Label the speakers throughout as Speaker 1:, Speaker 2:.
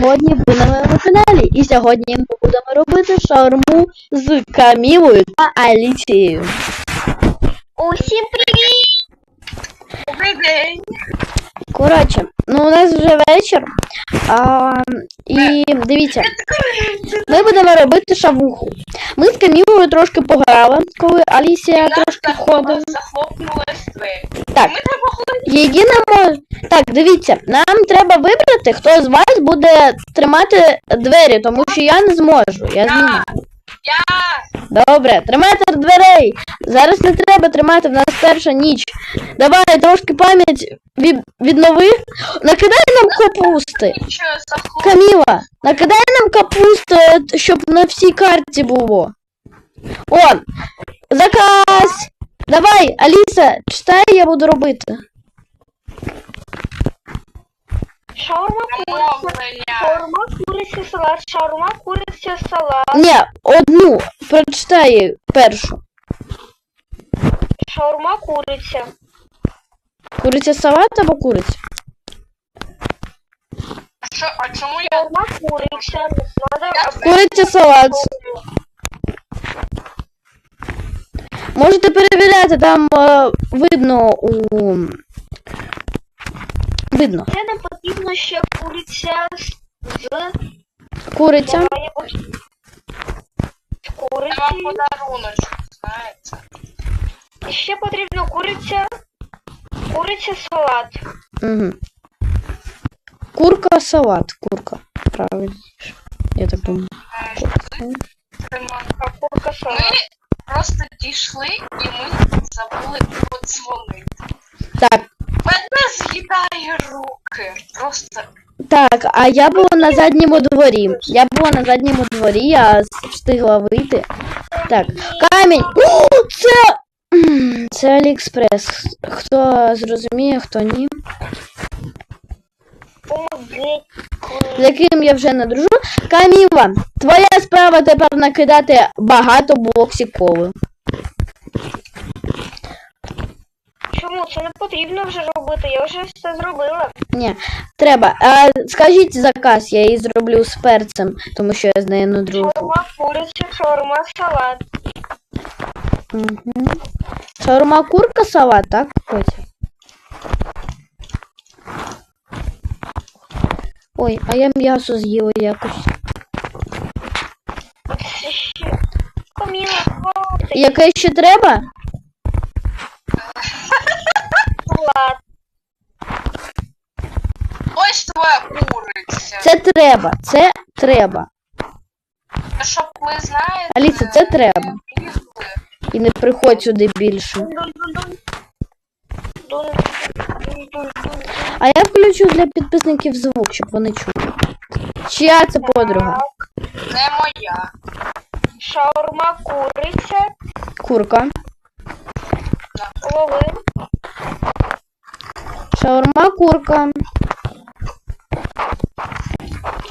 Speaker 1: сьогодні ви на моєму каналі. І сьогодні ми будемо робити шаурму з Камілою та Аліцією.
Speaker 2: Усім привіт! Добрий день!
Speaker 1: Коротше, ну у нас вже вечір. А, і дивіться, ми будемо робити шавуху. Ми з Камілою трошки пограли, коли Алісія трошки ходила. Так,
Speaker 2: Ми треба ходити.
Speaker 1: її не мож... Так, дивіться, нам треба вибрати, хто з вас буде тримати двері, тому що я не зможу. Я знімаю.
Speaker 2: Я!
Speaker 1: Добре, тримайте дверей. Зараз не треба тримати, в нас перша ніч. Давай трошки пам'ять від... віднови. Накидай нам капусти. Каміла, накидай нам капусти, щоб на всій карті було. О, заказ! Давай, Аліса, читай, я буду робити.
Speaker 2: Шаурма куриця. Шаурма куриця салат. Шаурма куриця салат.
Speaker 1: Ні, одну. Прочитай першу.
Speaker 2: Шаурма куриця.
Speaker 1: Куриця салат або куриця?
Speaker 3: А що, а чому я
Speaker 2: Шаурма куриця. Надо
Speaker 1: Куриця салат. Можете перевіряти, там е, видно у. Видно.
Speaker 2: Це нам потрібно ще куриця з
Speaker 1: Куриця.
Speaker 2: з
Speaker 3: вам
Speaker 2: куриці.
Speaker 3: подаруночок, знаєте?
Speaker 2: Ще потрібно куриця. Куриця салат.
Speaker 1: Угу. Курка салат. Курка. Правильно. Я так думаю.
Speaker 3: Це ма-
Speaker 2: А курка салат.
Speaker 3: Ми просто дійшли і ми забули подзвонити.
Speaker 1: Так.
Speaker 3: Мене з'їдає руки. Просто
Speaker 1: Так, а я була на задньому дворі. Я була на задньому дворі, я встигла вийти. Так, камінь. О, це. Це Аліекспрес. Хто зрозуміє, хто ні. З яким я вже не дружу. Каміла, твоя справа тепер накидати багато блоксів коли.
Speaker 2: Чому це не потрібно вже робити? Я вже все зробила.
Speaker 1: Ні, треба. А, скажіть заказ, я її зроблю з перцем, тому що я з нею не дружу.
Speaker 2: Шаурма куриця, шаурма салат.
Speaker 1: Угу. Шаурма курка салат, так? Потім. Ой, а я м'ясо з'їла якось. Яке ще треба?
Speaker 2: Салат.
Speaker 3: ось твоя куриця.
Speaker 1: Це треба, це треба.
Speaker 3: Щоб ви знаєте.
Speaker 1: Аліса, це треба. І не приходь сюди більше. А я включу для підписників звук, щоб вони чули. Чия це подруга?
Speaker 3: Не моя.
Speaker 2: Шаурма куриця,
Speaker 1: Курка.
Speaker 2: половин.
Speaker 1: Шаурма курка.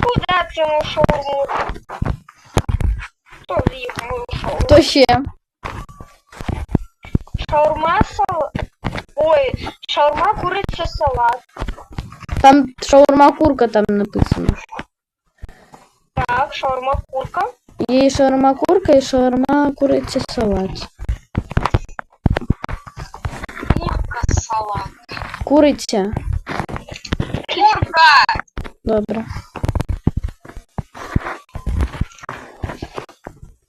Speaker 2: Куди це мою шаурму? Хто з'їв мою шаурму?
Speaker 1: Хто ще?
Speaker 2: Шаурма салат. Ой, шаурма куриця салат.
Speaker 1: Там шаурма курка там написано.
Speaker 2: Так, шаурма курка.
Speaker 1: Є і шаурма курка, і шаурма куриця салат.
Speaker 3: Салат.
Speaker 1: Куриця.
Speaker 3: Курка!
Speaker 1: Добре.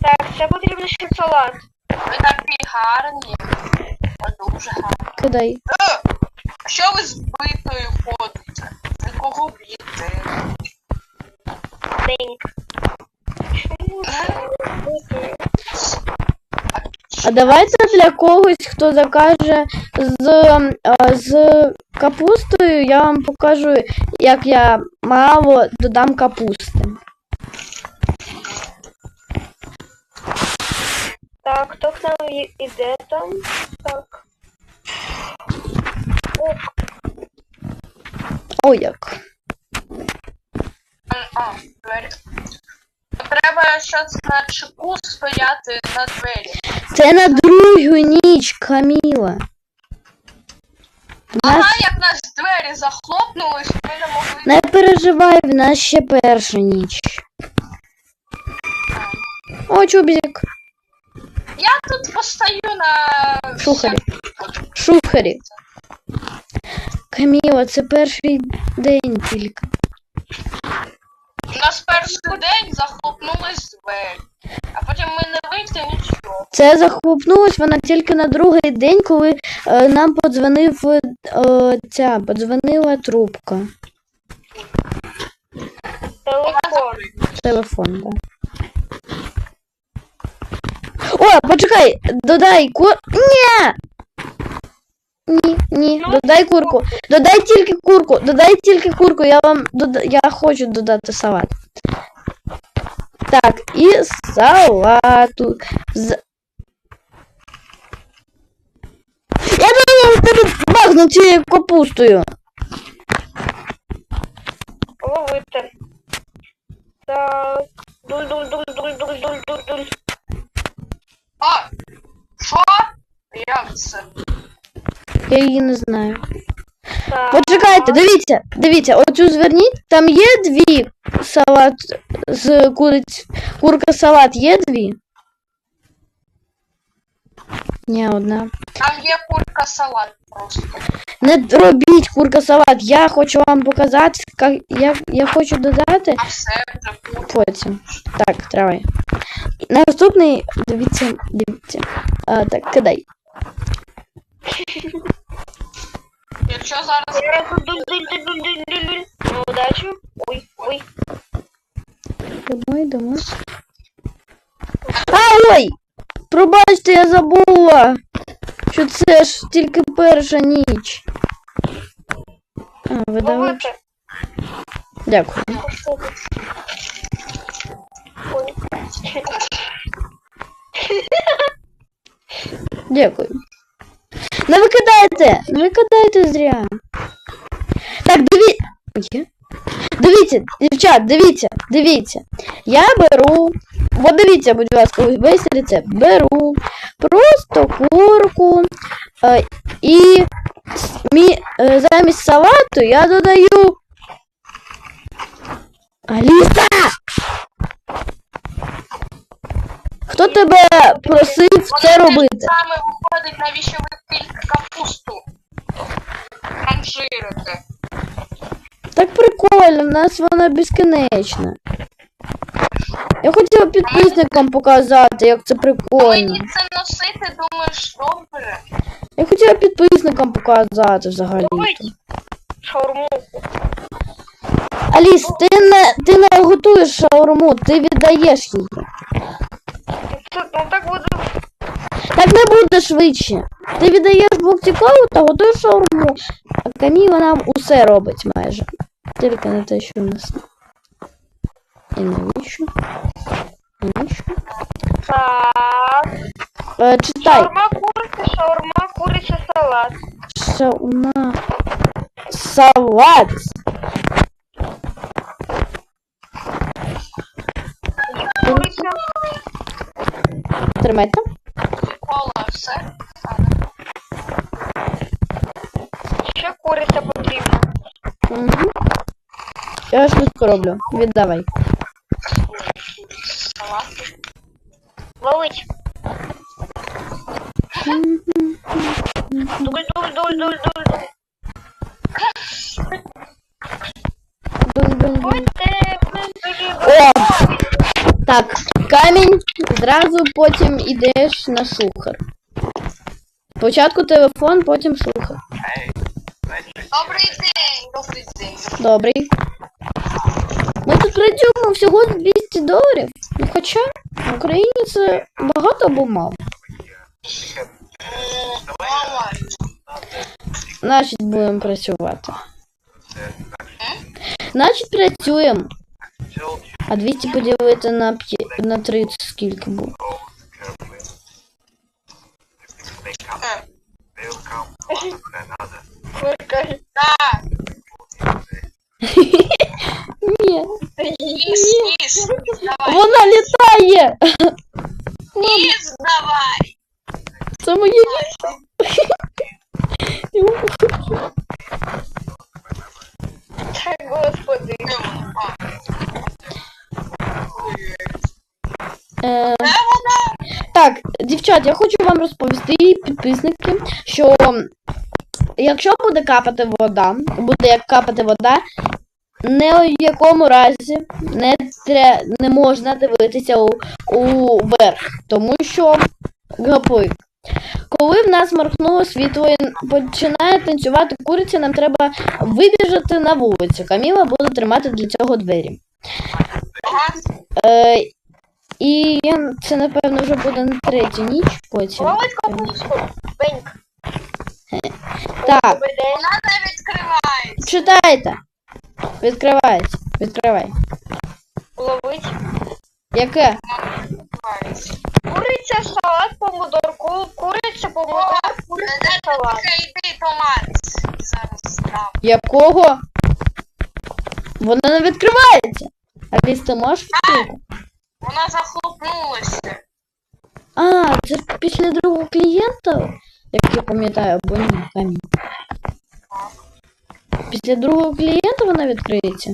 Speaker 2: Так, це потрібно ще салат.
Speaker 3: Ви такі гарні. Ви дуже гарні.
Speaker 1: Кидай.
Speaker 3: Е, Що ви з битою ходите? Ви кого б'єте?
Speaker 2: Деньк. Чому це робити?
Speaker 1: А давайте для когось, хто закаже з, е, з капустою, я вам покажу, як я мало додам капусти.
Speaker 2: Так, хто к нам іде там? Так. О,
Speaker 1: О, як.
Speaker 3: А, а, двері. Треба щось на чеку стояти на двері.
Speaker 1: Це на другу ніч, Каміла.
Speaker 3: Ага,
Speaker 1: нас
Speaker 3: як нас двері двері захлопнулись, ми не могли.
Speaker 1: Не переживай, в нас ще перша ніч. О, чубік.
Speaker 3: Я тут постою на
Speaker 1: Шухарі. Шухарі. Каміла, це перший день тільки.
Speaker 3: У нас перший день захлопнулись двері, а потім ми не вийшли нічого.
Speaker 1: Це захлопнулось вона тільки на другий день, коли е, нам подзвонив е, ця, подзвонила трубка.
Speaker 2: Телефон.
Speaker 1: Телефон, да. О, почекай, додай кур. Ні! Ні, ні,
Speaker 2: Ну,
Speaker 1: додай курку. Додай тільки курку, додай тільки курку, я вам дода... я хочу додати салат. Так, і салату. З... Я думаю, тебе бахну цією капустою.
Speaker 2: Ловити. Так. Дуль-дуль-дуль-дуль-дуль-дуль-дуль-дуль.
Speaker 3: А! Що? Як це?
Speaker 1: Я її не знаю.
Speaker 2: Так.
Speaker 1: Почекайте, дивіться, дивіться, оцю зверніть, там є дві салат з куриць. Курка салат є дві? Ні, одна.
Speaker 3: Там є курка салат просто.
Speaker 1: Не робіть курка салат. Я хочу вам показати, як я, я хочу додати
Speaker 3: А все вже курка.
Speaker 1: потім. Так, тривай. Наступний, дивіться, дивіться. А, так, кидай.
Speaker 3: Якщо зараз
Speaker 2: Дуль-дуль-дуль-дуль-дуль-дуль. Ну, удачу. Ой, ой.
Speaker 1: Домой, домой. А, ой! Пробачте, я забула, що це ж тільки перша ніч. А, видали?
Speaker 2: Ловити.
Speaker 1: Дякую.
Speaker 2: Ой.
Speaker 1: Дякую. Не викидайте! Не викидайте зря. Так, диві... Є? Дивіться, дівчат, дивіться, дивіться. Я беру. От дивіться, будь ласка, весь рецепт. Беру просто курку е, і мі, е, замість салату я додаю. Аліса! Хто тебе просив це робити?
Speaker 3: саме виходить, навіщо ви тільки капусту ранжирите.
Speaker 1: Так прикольно, в нас вона безкінечна. Я хотіла підписникам показати, як це прикольно.
Speaker 3: Мені це носити, думаєш, добре.
Speaker 1: Я хотіла підписникам показати взагалі.
Speaker 2: Шаурму.
Speaker 1: Аліс, ти не, ти не готуєш шаурму, ти віддаєш її.
Speaker 2: Це, ну так буде.
Speaker 1: Так не буде швидше. Ти віддаєш блоктікову та готуєш шаурму. А Каміла нам усе робить майже. Тільки не те, що в нас. І навіщо? Навіщо?
Speaker 2: Так.
Speaker 1: Е, читай.
Speaker 2: Шаурма куриця, шаурма куриця салат.
Speaker 1: Шаума. Салат.
Speaker 2: Куриця.
Speaker 1: Тримайте.
Speaker 3: Кола, все.
Speaker 2: Ще куриця потрібна.
Speaker 1: Угу. Я швидко роблю. Віддавай.
Speaker 2: Валить. Дуль, дуль, дуль, дуль, дуль.
Speaker 1: О! Так, камінь, зразу потім ідеш на шухер. Спочатку телефон, потім шухер.
Speaker 3: Добрий день, добрий день.
Speaker 1: Добрий. Ми тут працюємо всього 200 доларів. Ну хоча в Україні це багато або мало. Значить, будемо працювати. Значить, працюємо. А 200 поділити на, п'є- на 30 скільки буде?
Speaker 2: Курка.
Speaker 3: Ніс, ніс.
Speaker 1: Вона літає!
Speaker 3: Сніс, давай.
Speaker 1: Це моє літо. Та господи. Е, так, дівчат, я хочу вам розповісти, підписники, що якщо буде капати вода, буде як капати вода, ні в якому разі не, тре, не можна дивитися у, уверх, тому що гапуй. Коли в нас моргнуло світло і починає танцювати куриця, нам треба вибіжати на вулицю. Каміла буде тримати для цього двері. Е, і це, напевно, вже буде на третю ніч потім. Так,
Speaker 3: Вона не відкривається.
Speaker 1: читайте. Відкривається. Відкривай.
Speaker 2: Ловить.
Speaker 1: Яке?
Speaker 2: Куриця, салат, помидор, ку- куриця, помидор, куриця, салат.
Speaker 3: Йди томат. Зараз дам.
Speaker 1: Якого? Воно не відкривається. Аліс, ти можеш відкрити?
Speaker 3: Вона захлопнулася.
Speaker 1: А, це після другого клієнта, як я пам'ятаю, або ні, камінь. Після другого клієнта вона відкриється.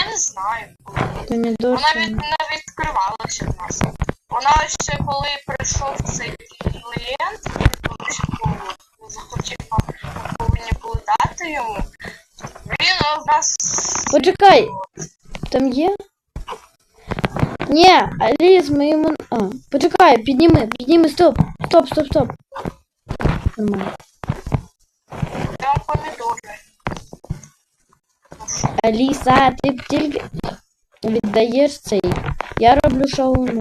Speaker 3: Я не знаю.
Speaker 1: Помідор.
Speaker 3: Вона від, не відкривалася в нас. Вона ще коли прийшов цей клієнт, ну, захотів, повинні були дати йому. Він у нас
Speaker 1: Почекай. Там є? Ні, Аліс, ми йому. А, почекай, підніми, підніми, стоп. Стоп, стоп, стоп. Нормально.
Speaker 3: Помідори.
Speaker 1: Аліса, ти тільки віддаєш цей. Я роблю шаурму.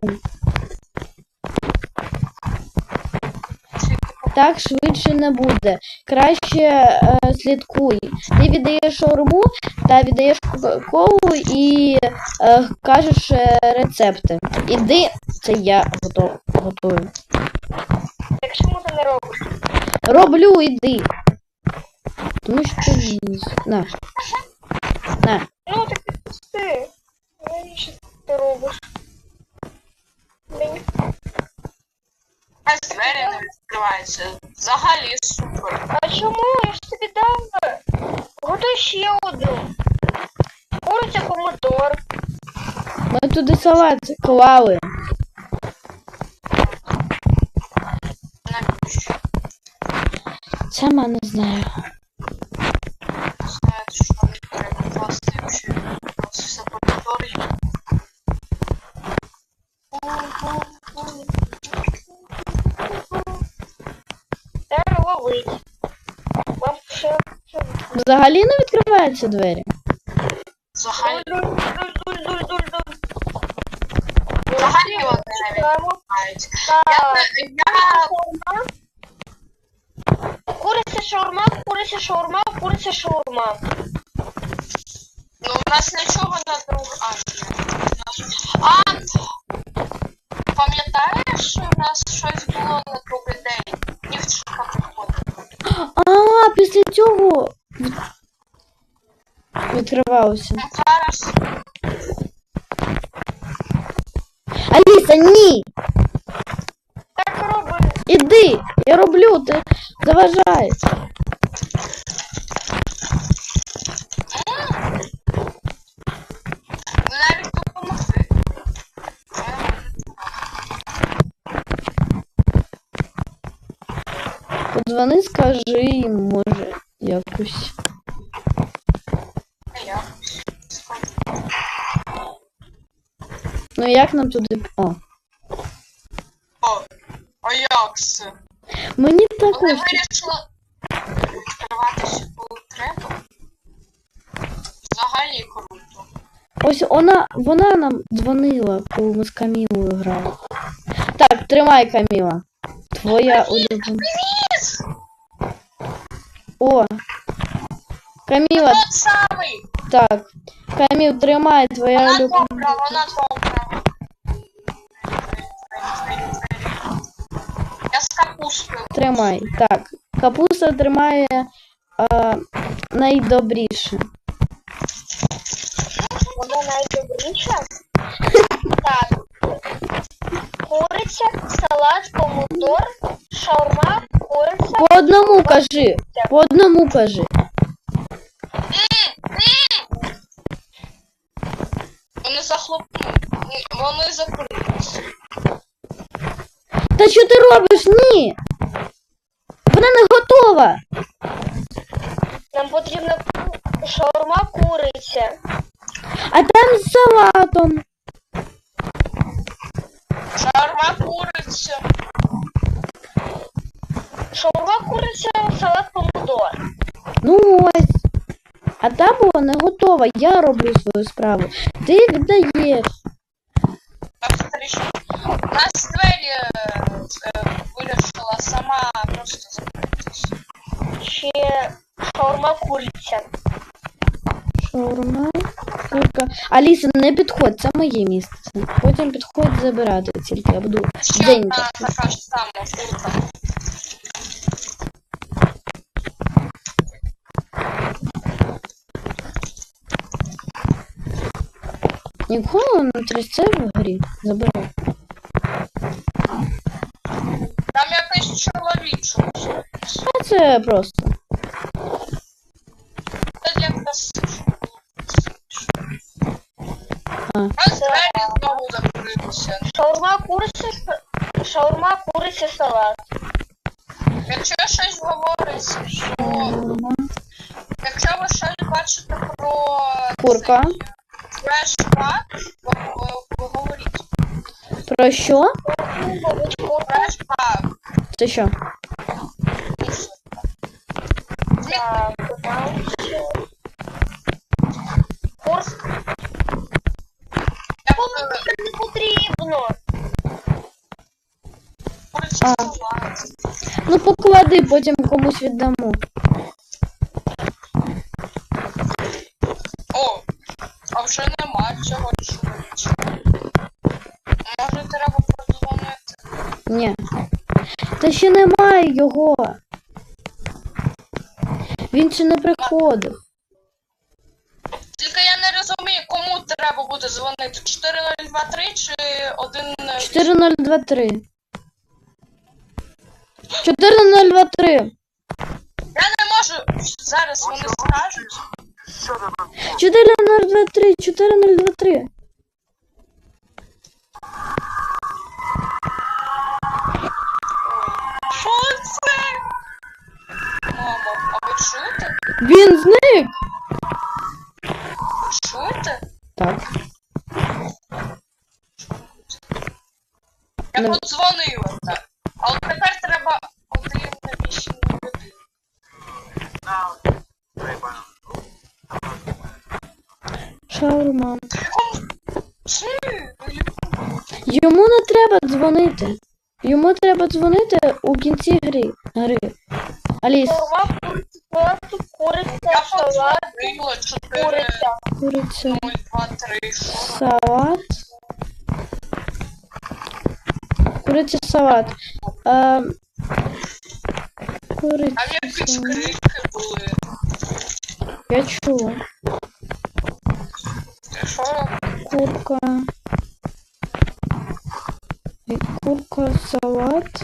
Speaker 1: Так швидше не буде. Краще е, слідкуй. Ти віддаєш шаурму та віддаєш кока-колу і е, кажеш е, рецепти. Іди, це я готов, готую.
Speaker 2: Так чому ти не робиш?
Speaker 1: Роблю, іди. Тому що ти. На. На.
Speaker 2: Ну, так ти. Навіщо ти робиш? Беньк.
Speaker 3: А двері не відкриваються. Взагалі супер.
Speaker 2: А чому? Я ж тобі дав. Готуй ще одну. Куриця, помидор.
Speaker 1: Ми туди салат клали.
Speaker 3: Навіщо?
Speaker 1: Сама не знаю.
Speaker 2: Ловить. Вам ще.
Speaker 1: Взагалі не відкриваються двері.
Speaker 3: Взагалі,
Speaker 2: Дуль-дуль-дуль-дуль-дуль-дуль.
Speaker 3: взагалі вони не відкриваються. Я,
Speaker 2: Так.
Speaker 3: не-
Speaker 2: Куриця шаурма, куриця шаурма, куриця шаурма.
Speaker 3: Ну, у нас нічого на друг. А, а пам'ятаєш, у нас щось було на другий день? Дівчинка приходила.
Speaker 1: А, після цього від- відкривалося.
Speaker 3: Ну, зараз
Speaker 1: Аліса, ні!
Speaker 2: Так роби.
Speaker 1: Іди! Я роблю, ти заважаєш. Подзвони, скажи їм, може, якось. Ну як нам туди. О.
Speaker 3: О, а як це?
Speaker 1: Мені
Speaker 3: Вони
Speaker 1: також.
Speaker 3: вирішили відкриватися, коли треба. Взагалі круто.
Speaker 1: Ось вона, вона нам дзвонила, коли ми з Камілою грали. Так, тримай, Каміла. Твоя улюблена.
Speaker 3: Привіт!
Speaker 1: О! Каміла,
Speaker 3: Тот самий!
Speaker 1: так. Каміл, тримай, твоя
Speaker 3: Вона
Speaker 1: улюблена.
Speaker 3: добра, вона добра. Я з капустою.
Speaker 1: Тримай. Так. Капуста тримає а, найдобріше.
Speaker 2: Вона найдобріша. Так. Куриця, салат, помидор, шаурма, куриця.
Speaker 1: По одному кажи. По одному кажи.
Speaker 3: Вони захлопнули. Вони закрилися.
Speaker 1: Та що ти робиш? Ні. Вона не готова.
Speaker 2: Нам потрібна шаурма куриця.
Speaker 1: А там з салатом.
Speaker 3: Шаурма куриця.
Speaker 2: Шаурма куриця, салат помідор.
Speaker 1: Ну ось. А та була не готова. Я роблю свою справу. Ти віддаєш.
Speaker 3: Повторюсь, у нас двері е, е, вирішила сама просто закритись.
Speaker 2: Ще шаурма куриця.
Speaker 1: Шаурма. Курка. Аліса, не підходь, це моє місце. Потім підходь забирати тільки. Я буду
Speaker 3: Ще така ж сама курка.
Speaker 1: Нікого не трясце в грі. Забирай.
Speaker 3: Там якийсь чоловічок.
Speaker 1: А це просто.
Speaker 2: Шаурма куриця, ша- шаурма куриця, салат.
Speaker 3: Якщо щось говориться, що
Speaker 1: Шаурма.
Speaker 3: якщо ви щось бачите про
Speaker 1: Курка.
Speaker 3: ви говоріть.
Speaker 1: Про що?
Speaker 3: Фрешпак.
Speaker 1: Це що?
Speaker 2: Так. Курс
Speaker 3: Буду
Speaker 2: не потрібно.
Speaker 1: А. Ну поклади, потім комусь віддамо.
Speaker 3: О, а вже нема цього чоловічка. Може треба подзвонити.
Speaker 1: Ні. Та ще немає його. Він ще не приходив.
Speaker 3: Тільки я не розумію, кому треба буде дзвонити. 4023 чи 1...
Speaker 1: 4023. 4023.
Speaker 3: Я не можу. Зараз вони скажуть.
Speaker 1: 4023. 4023.
Speaker 3: Що це? Мамо, а ви чуєте?
Speaker 1: Він зник.
Speaker 3: Чуєте?
Speaker 1: Так.
Speaker 3: Я
Speaker 1: Ну.
Speaker 3: подзвонила так. А от тепер треба один на вісім на один.
Speaker 1: Шаурма. Йому не треба дзвонити. Йому треба дзвонити у кінці гри. гри. Аліс,
Speaker 2: Шаурма куриця, салат куриця,
Speaker 3: Я
Speaker 2: салат
Speaker 3: подзвонила 4
Speaker 2: куриця.
Speaker 1: куриця,
Speaker 3: 0, 2, 3, що?
Speaker 1: салат. Куриця салат. А, куриця.
Speaker 3: Там якісь
Speaker 1: салат.
Speaker 3: крики були.
Speaker 1: Я чула.
Speaker 3: Що?
Speaker 1: Курка. І Курка, салат.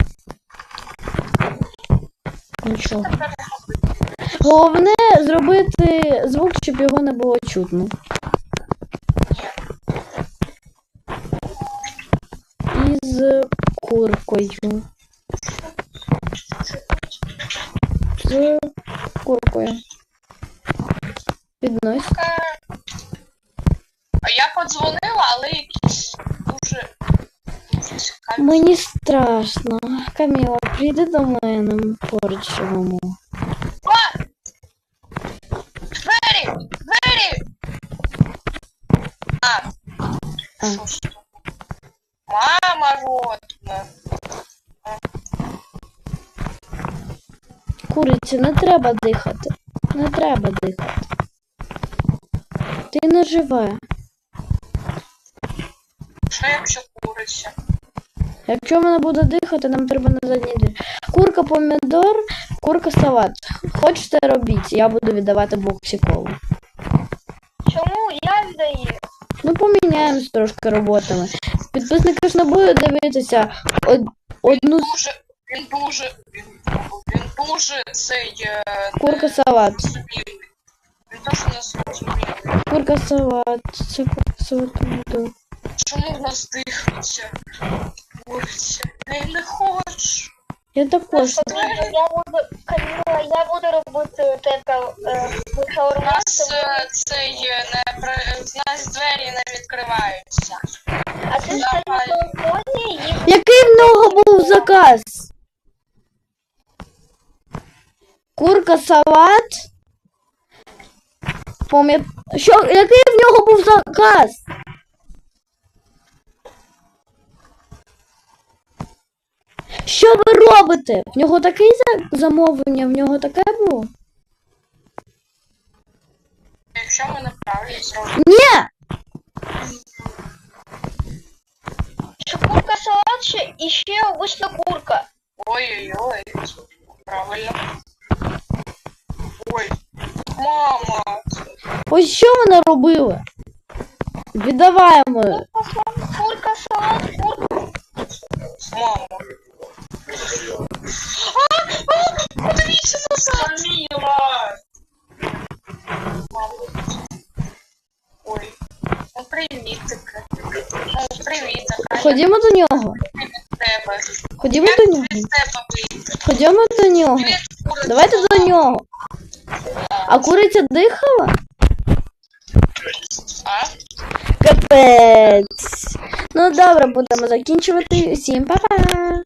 Speaker 1: Нічого. Головне зробити звук, щоб його не було чутно. Із куркою. З куркою. Піднось.
Speaker 3: Я подзвонила, але якісь дуже.
Speaker 1: Мені страшно. Каміла, прийди до мене поруч живемо.
Speaker 3: А! Двері! Двері! А,
Speaker 1: А.
Speaker 3: то? Мама родна.
Speaker 1: Куриці, не треба дихати. Не треба дихати. Ти не жива.
Speaker 3: Що якщо куриця?
Speaker 1: Якщо вона буде дихати, нам треба на задній двір. Курка помідор, курка салат. Хочете робіть, я буду віддавати боксікову.
Speaker 2: Чому я віддаю?
Speaker 1: Ну, поміняємось трошки роботами. Підписники ж не будуть дивитися од- одну
Speaker 3: Дуже, він дуже, він, він дуже цей е,
Speaker 1: курка салат.
Speaker 3: незрозумілий. Він дуже незрозумілий.
Speaker 1: Курка салат. Це курка салат помідор.
Speaker 3: Чому в нас дихається? Я не хочу.
Speaker 1: Я також.
Speaker 2: Я буду, Каміла, я буду робити тебе
Speaker 3: У нас е, цей е, не при- у нас двері не відкриваються.
Speaker 2: А ти на балконі і
Speaker 1: Який в нього був заказ? Курка салат. Пам'ят... Що, який в нього був заказ? Що ви робите? В нього таке замовлення, в нього таке було?
Speaker 3: Якщо ми неправильно зробимо.
Speaker 1: Ні!
Speaker 2: ще курка салат ще, і ще обична курка.
Speaker 3: Ой-ой-ой. Правильно. Ой. Мама.
Speaker 1: Ось що ви наробили? Віддаваємо.
Speaker 2: Курка салат, курка.
Speaker 3: Мама.
Speaker 1: Ходімо до нього. Ходімо до нього. Ходімо до нього. Давайте до нього. А куриця дихала? Капець. Ну добре, будемо закінчувати. Всім па-па!